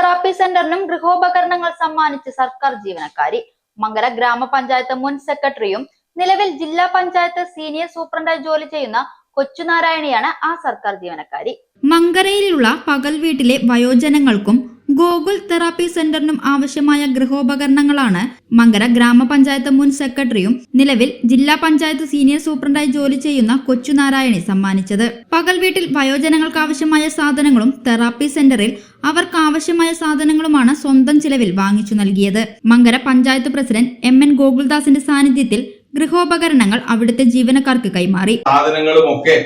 Therapy സെന്ററിനും ഗൃഹോപകരണങ്ങൾ സമ്മാനിച്ച് സർക്കാർ ജീവനക്കാരി മങ്കര ഗ്രാമപഞ്ചായത്ത് മുൻ സെക്രട്ടറിയും നിലവിൽ ജില്ലാ പഞ്ചായത്ത് സീനിയർ സൂപ്രണ്ടായി ജോലി ചെയ്യുന്ന കൊച്ചുനാരായണിയാണ് ആ സർക്കാർ ജീവനക്കാരി. മങ്കരയിലുള്ള പകൽ വീട്ടിലെ വയോജനങ്ങൾക്കും ഗോകുൽ തെറാപ്പി സെന്ററിനും ആവശ്യമായ ഗൃഹോപകരണങ്ങളാണ് മങ്കര ഗ്രാമപഞ്ചായത്ത് മുൻ സെക്രട്ടറിയും നിലവിൽ ജില്ലാ പഞ്ചായത്ത് സീനിയർ സൂപ്രണ്ടായി ജോലി ചെയ്യുന്ന കൊച്ചുനാരായണി സമ്മാനിച്ചത്. പകൽ വീട്ടിൽ വയോജനങ്ങൾക്ക് ആവശ്യമായ സാധനങ്ങളും തെറാപ്പി സെന്ററിൽ അവർക്ക് ആവശ്യമായ സാധനങ്ങളുമാണ് സ്വന്തം ചിലവിൽ വാങ്ങിച്ചു നൽകിയത്. Mankara panchayat president M N ഗോകുൽദാസിന്റെ സാന്നിധ്യത്തിൽ ഗൃഹോപകരണങ്ങൾ അവിടുത്തെ ജീവനക്കാർക്ക് കൈമാറി. സാധനങ്ങളും ഒക്കെ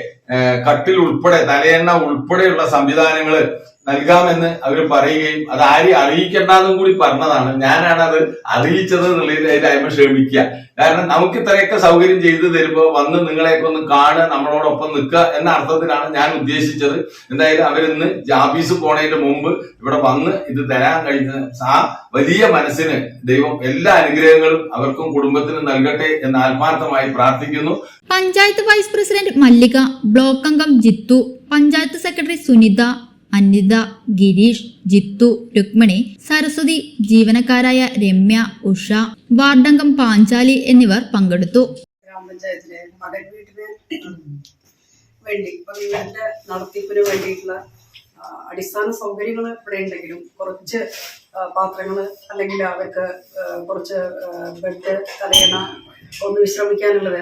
കട്ടിൽ ഉൾപ്പെടെ തലയെണ്ണ ഉൾപ്പെടെയുള്ള സംവിധാനങ്ങൾ നൽകാമെന്ന് അവർ പറയുകയും അത് ആരെയും അറിയിക്കേണ്ടെന്നും കൂടി പറഞ്ഞതാണ്. ഞാനാണ് അത് അറിയിച്ചത് എന്നുള്ളതിൽ അതിന് കാരണം നമുക്ക് ഇത്രയൊക്കെ സൗകര്യം ചെയ്തു തരുമ്പോൾ വന്ന് നിങ്ങളെയൊക്കെ ഒന്ന് കാണുക നമ്മളോടൊപ്പം നിൽക്കുക എന്ന അർത്ഥത്തിലാണ് ഞാൻ ഉദ്ദേശിച്ചത്. എന്തായാലും അവരിന്ന് ജാബീസ് പോണേന്റെ മുമ്പ് ഇവിടെ വന്ന് ഇത് തരാൻ കഴിഞ്ഞ ആ വലിയ മനസ്സിന് ദൈവം എല്ലാ അനുഗ്രഹങ്ങളും അവർക്കും കുടുംബത്തിനും നൽകട്ടെ എന്ന് ആത്മാർത്ഥമായി പ്രാർത്ഥിക്കുന്നു. Panchayat vice president Mallika block അംഗം ജിത്തു പഞ്ചായത്ത് സെക്രട്ടറി സുനിത അനിത ഗിരീഷ് ജിത്തു രുക്മിണി സരസ്വതി ജീവനക്കാരായ രമ്യ ഉഷ വാർഡംഗം പാഞ്ചാലി എന്നിവർ പങ്കെടുത്തു. ഗ്രാമപഞ്ചായത്തിലെ മകൻ വീടിന്റെ നടത്തിപ്പിന് വേണ്ടിയിട്ടുള്ള അടിസ്ഥാന സൗകര്യങ്ങൾ ഇവിടെ ഉണ്ടെങ്കിലും കുറച്ച് പാത്രങ്ങൾ അല്ലെങ്കിൽ അവർക്ക് കുറച്ച് ബെഡ് തലയണ ഒന്ന് വിശ്രമിക്കാനുള്ളത്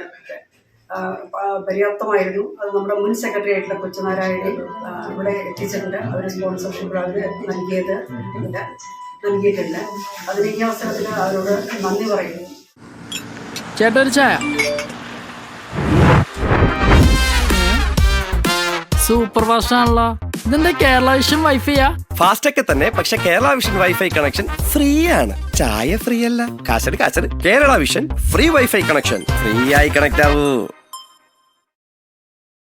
പര്യാപ്തമായിരുന്നു. അത് നമ്മുടെ മുൻ സെക്രട്ടറി ആയിട്ടുള്ള കൊച്ചുനാരായണി ഇവിടെ എത്തിച്ചിട്ടുണ്ട്. അവർ സ്പോൺസർഷിപ്പ് അവർ നൽകിയത് ഇല്ല നൽകിയിട്ടുണ്ട് അതിന് ഈ അവസരത്തിൽ അവരോട് നന്ദി പറയുന്നു. ചേട്ടൊരു ചായ. സൂപ്പർ ഫാസ്റ്റ് ആണല്ലോ ഇതെന്താ കേരള വിഷൻ വൈഫൈയാ? ഫാസ്റ്റ് ഒക്കെ തന്നെ പക്ഷെ Kerala vision wifi connection free ആണ് ചായ ഫ്രീ അല്ല കാശട് കാശട് Kerala vision free wifi connection free ആയി കണക്ട് ആവൂ